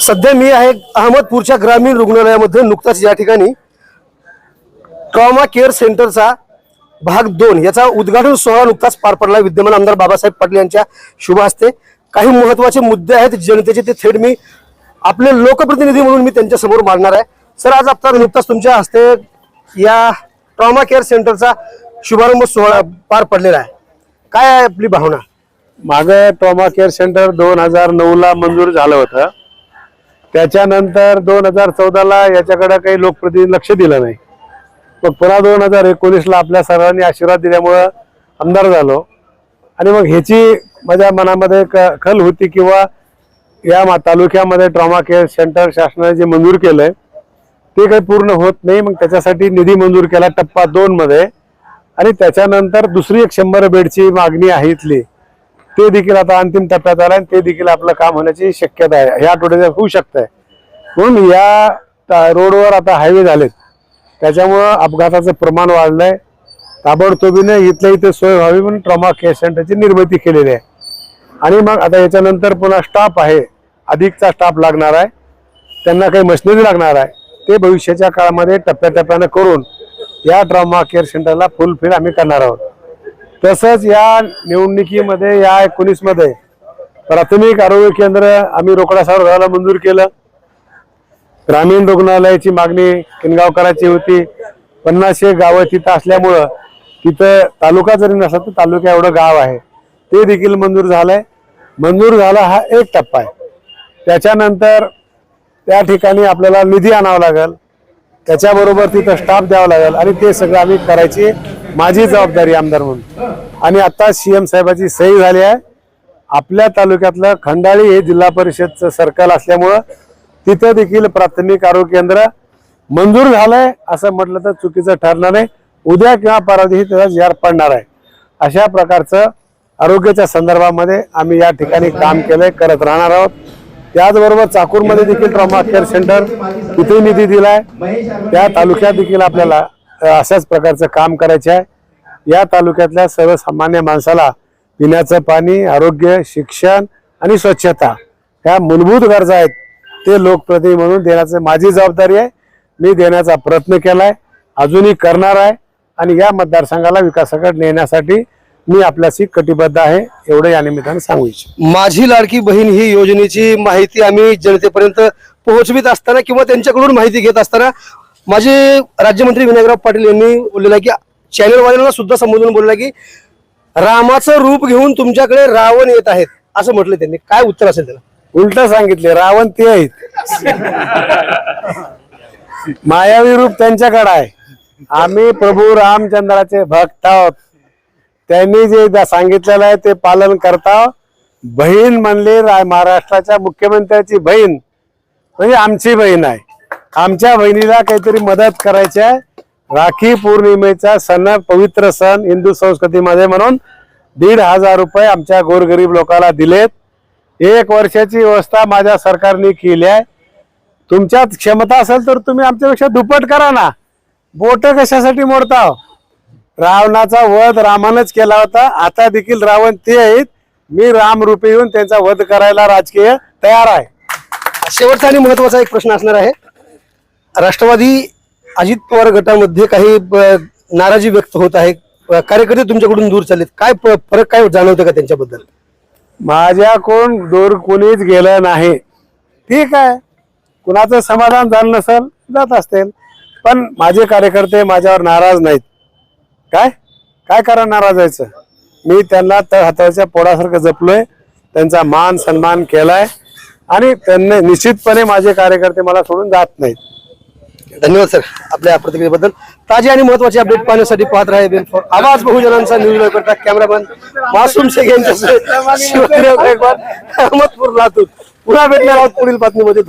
सध्या मी आहे अहमदपूरच्या ग्रामीण रुग्णालयामध्ये नुकताच या ठिकाणी ट्रॉमा केअर सेंटरचा भाग दोन याचा उद्घाटन सोहळा नुकताच पार पडला. विद्यमान आमदार बाबासाहेब पाटील यांच्या शुभ हस्ते. काही महत्त्वाचे मुद्दे आहेत जनतेचे ते थेट मी आपले लोकप्रतिनिधी म्हणून मी त्यांच्यासमोर मांडणार आहे. सर आज आता नुकताच तुमच्या हस्ते या ट्रॉमा केअर सेंटरचा शुभारंभ सोहळा पार पडलेला आहे. काय आहे आपली भावना? माग ट्रॉमा केअर सेंटर दोन हजार नऊ ला मंजूर झालं होतं. त्याच्यानंतर दोन हजार चौदाला याच्याकडे काही लोकप्रतिनिधी लक्ष दिलं नाही. मग पुन्हा दोन हजार एकोणीसला आपल्या सर्वांनी आशीर्वाद दिल्यामुळं आमदार झालो. आणि मग ह्याची माझ्या मनामध्ये क- खल होती किंवा या तालुक्यामध्ये ट्रॉमा केअर सेंटर शासनाने जे मंजूर केलंय ते काही पूर्ण होत नाही. मग त्याच्यासाठी निधी मंजूर केला टप्पा दोन मध्ये आणि त्याच्यानंतर दुसरी एक शंभर बेडची मागणी आहे इथली. ते देखील आता अंतिम टप्प्यात आलं आणि ते देखील आपलं काम होण्याची शक्यता आहे. ह्या आठवड्याच्या होऊ शकतंय. म्हणून या रोडवर आता हायवे झालेत. त्याच्यामुळं अपघाताचं प्रमाण वाढलंय. ताबडतोबीने इथल्या इथे सोय व्हावी म्हणून ट्रॉमा केअर सेंटरची निर्मिती केलेली आहे. आणि मग आता याच्यानंतर पुन्हा स्टाफ आहे. अधिकचा स्टाफ लागणार आहे. त्यांना काही मशिनरी लागणार आहे. ते भविष्याच्या काळामध्ये टप्प्याटप्प्यानं करून या ट्रॉमा केअर सेंटरला फुलफिल आम्ही करणार आहोत. तसंच या निवडणुकीमध्ये या एकोणीसमध्ये प्राथमिक आरोग्य केंद्र आम्ही रोकडा सावर मंजूर केलं. ग्रामीण रुग्णालयाची मागणी किनगावकरांची होती. पन्नासशे गावं तिथं असल्यामुळं तिथं तालुका जरी नसला तर तालुका एवढं गाव आहे. ते देखील मंजूर झालंय. मंजूर झाला हा एक टप्पा आहे. त्याच्यानंतर त्या ठिकाणी आपल्याला निधी आणावा लागेल. त्याच्याबरोबर तिथं स्टाफ द्यावा लागेल आणि ते सगळं आम्ही करायची माझी जबाबदारी आमदार म्हणून. आणि आता सीएम साहेबाची सही झाली आहे. आपल्या तालुक्यातलं खंडाळी हे जिल्हा परिषदचं सर्कल असल्यामुळं तिथं देखील प्राथमिक आरोग्य केंद्र मंजूर झालंय. असं म्हटलं तर चुकीचं ठरणार नाही. उद्या किंवा परवा दिवशी त्याचा जार पडणार आहे. अशा प्रकारचं आरोग्याच्या संदर्भामध्ये आम्ही या ठिकाणी काम केलंय करत राहणार आहोत. त्याचबरोबर चाकूरमध्ये देखील ट्रॉमा केअर सेंटर तिथे निधी दिलाय. त्या तालुक्यात देखील आपल्याला अशाच प्रकारचं काम करायचे आहे. या तालुक्यातल्या सर्वसामान्य माणसाला पिण्याचं पाणी आरोग्य शिक्षण आणि स्वच्छता ह्या मूलभूत गरजा आहेत. ते लोकप्रतिनिधी म्हणून देण्याचं माझी जबाबदारी आहे. मी देण्याचा प्रयत्न केला आहे अजूनही करणार आहे. आणि या मतदारसंघाला विकासाकडे नेण्यासाठी मी आपल्याशी कटिबद्ध आहे. एवढं या निमित्ताने सांगू इच्छितो. माझी लाडकी बहीण ही योजनेची माहिती आम्ही जनतेपर्यंत पोहोचवित असताना किंवा त्यांच्याकडून माहिती घेत असताना माझे राज्यमंत्री विनायकराव पाटील यांनी बोललेलं आहे की चॅनलवाल्यांना सुद्धा संबोधून बोललं की रामाचं रूप घेऊन तुमच्याकडे रावण येत आहेत असं म्हटलं त्यांनी. काय उत्तर असेल त्याला? उलट सांगितले रावण ते आहेत. मायावी रूप त्यांच्याकडे आहे. आम्ही प्रभू रामचंद्राचे भक्त आहोत. त्यांनी जे दा- सांगितलेलं आहे ते पालन करता बहीण म्हणली महाराष्ट्राच्या मुख्यमंत्र्याची बहीण म्हणजे आमची बहीण आहे. आमच्या बहिणीला काहीतरी मदत करायची आहे. राखी पौर्णिमेचा सण पवित्र सण हिंदू संस्कृतीमध्ये म्हणून दीड हजार रुपये आमच्या गोरगरीब लोकांना दिलेत. एक वर्षाची व्यवस्था माझ्या सरकारने केली आहे. तुमच्यात क्षमता असेल तर तुम्ही आमच्यापेक्षा दुप्पट करा ना. बोट कशासाठी मोडता रावणाचा वध रामानच केला होता. आता देखील रावण ते आहेत. मी राम रूपी येऊन त्यांचा वध करायला राजकीय तयार आहे. शेवटचा आणि महत्त्वाचा एक प्रश्न असणार आहे. राष्ट्रवादी अजित पवार गटामध्ये काही नाराजी व्यक्त होत आहे. कार्यकर्ते तुमच्याकडून दूर चाललेत. काय प- फरक काय जाणवतं का त्यांच्याबद्दल? माझ्या कोण दूर कोणीच गेलं नाही. ठीक आहे. कुणाचं समाधान झालं नसेल जात असतील. पण माझे कार्यकर्ते माझ्यावर नाराज नाहीत. काय? काय करा नाराज व्हायचं? मी त्यांना तर हाताच्या पोडासारखं जपलोय. त्यांचा मान सन्मान केलाय. आणि त्यांनी निश्चितपणे माझे कार्यकर्ते मला सोडून जात नाहीत. धन्यवाद सर. आपल्या प्रतिक्रियेबद्दल ताजे आणि महत्त्वाचे अपडेट पाहण्यासाठी पाहत राहा बेल फॉर. आवाज बहुजनांचा न्यूज करता कॅमेरामॅन मासूम शेख यांच्या शिवराव अहमदपूर लातूर. पुन्हा भेटणार आहोत पुढील बातमीमध्ये.